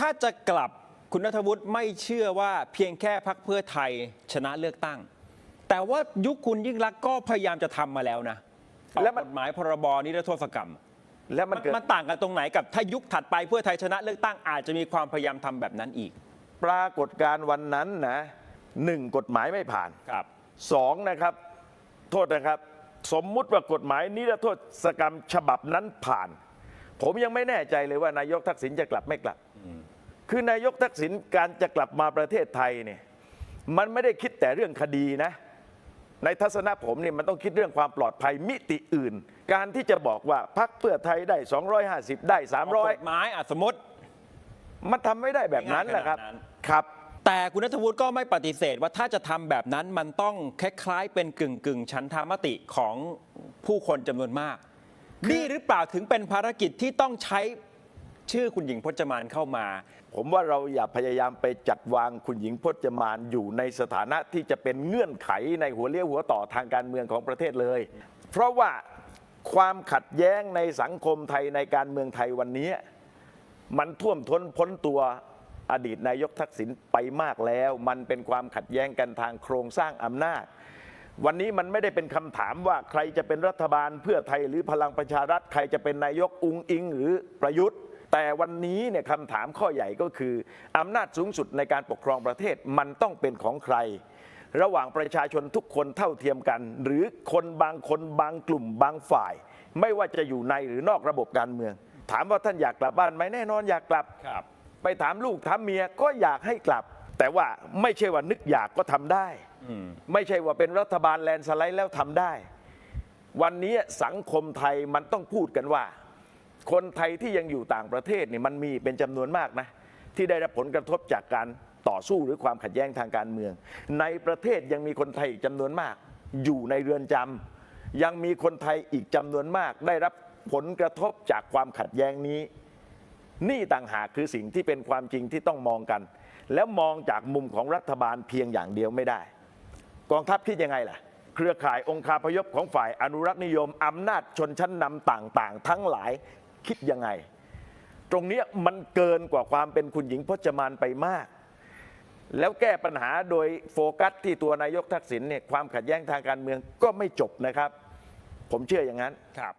ถ้าจะกลับคุณนัทวุฒิไม่เชื่อว่าเพียงแค่พักเพื่อไทยชนะเลือกตั้ง แต่ว่ายุคคุณยิ่งรักษณ์ก็พยายามจะทำมาแล้วนะแล้แล้ววมักนฎหมายพรบนิรโทษกรรม แล้วมัมันนเกิด มันต่างกันตรงไหนกับถ้ายุคถัดไปเพื่อไทยชนะเลือกตั้งอาจจะมีความพยายามทำแบบนั้นอีกปรากฏการณ์วันนั้นนะหนึ่งกฎหมายไม่ผ่านครับ สองนะครับ โทษนะครับ สมมุติว่ากฎหมายนิรโทษกรรมฉบับนั้นผ่าน ผมยังไม่แน่ใจเลยว่านายกทักษิณจะกลับไม่กลับ คือนายกทักษิณการจะกลับมาประเทศไทยเนี่ยมันไม่ได้คิดแต่เรื่องคดีนะ ในทัศนะผมเนี่ยมันต้องคิดเรื่องความปลอดภัยมิติอื่น การที่จะบอกว่าพักเพื่อไทยได้ 250 ได้กฎหมายอะสมมติ300มันทำไม่ได้แบบนั้นนะครับไม่ง่ายขนาดนั้นครับ แต่คุณนัทวุฒิก็ไม่ปฏิเสธว่าถ้าจะทำแบบนั้นมันต้องคล้ายๆเป็นกึ่งกึ่งๆฉันทามติของผู้คนจำนวนมาก นี่หรือเปล่าถึงเป็นภารกิจที่ต้องใช้ชื่อคุณหญิงพจมานเข้ามา ผมว่าเราอย่าพยายามไปจัดวางคุณหญิงพจมานอยู่ในสถานะที่จะเป็นเงื่อนไขในหัวเลี้ยวหัวต่อทางการเมืองของประเทศเลย เพราะว่าความขัดแย้งในสังคมไทยในการเมืองไทยวันนี้ มันท่วมท้นพ้นตัวอดีตนายกทักษิณไปมากแล้ว มันเป็นความขัดแย้งกันทางโครงสร้างอำนาจ วันนี้มันไม่ได้เป็นคำถามว่าใครจะเป็นรัฐบาลเพื่อไทยหรือพลังประชารัฐ ใครจะเป็นนายกอุงอิง หรือประยุทธ์ แต่วันนี้เนี่ยคำถามข้อใหญ่ก็คืออำนาจสูงสุดในการปกครองประเทศมันต้องเป็นของใคร ระหว่างประชาชนทุกคนเท่าเทียมกัน หรือคนบางคนบางกลุ่มบางฝ่าย ไม่ว่าจะอยู่ในหรือนอกระบบการเมือง ถามว่าท่านอยากกลับบ้านไหมแน่นอนอยากกลับครับไปถามลูกถามเมียก็อยากให้กลับ แต่ว่าไม่ใช่ว่านึกอยากก็ทำได้ ไม่ใช่ว่าเป็นรัฐบาลแลนด์สไลด์แล้วทำได้ วันนี้สังคมไทยมันต้องพูดกันว่า คนไทยที่ยังอยู่ต่างประเทศเนี่ยมันมีเป็นจำนวนมากนะ ที่ได้รับผลกระทบจากการต่อสู้หรือความขัดแย้งทางการเมือง ในประเทศยังมีคนไทยอีกจำนวนมาก อยู่ในเรือนจำยังมีคนไทยอีกจำนวนมาก ได้รับผลกระทบจากความขัดแย้งนี้ นี่ต่างหากคือสิ่งที่เป็นความจริงที่ต้องมองกัน แล้วมองจากมุมของรัฐบาลเพียงอย่างเดียวไม่ได้ กองทัพคิดยังไงล่ะ เครือข่ายองคาพยพของฝ่ายอนุรักษ์นิยมอำนาจชนชั้นนำต่างๆ ทั้งหลายคิดยังไง ตรงนี้มันเกินกว่าความเป็นคุณหญิงพจมานไปมาก แล้วแก้ปัญหาโดยโฟกัสที่ตัวนายกทักษิณเนี่ยความขัดแย้งทางการเมืองก็ไม่จบนะครับ ผมเชื่ออย่างนั้นครับ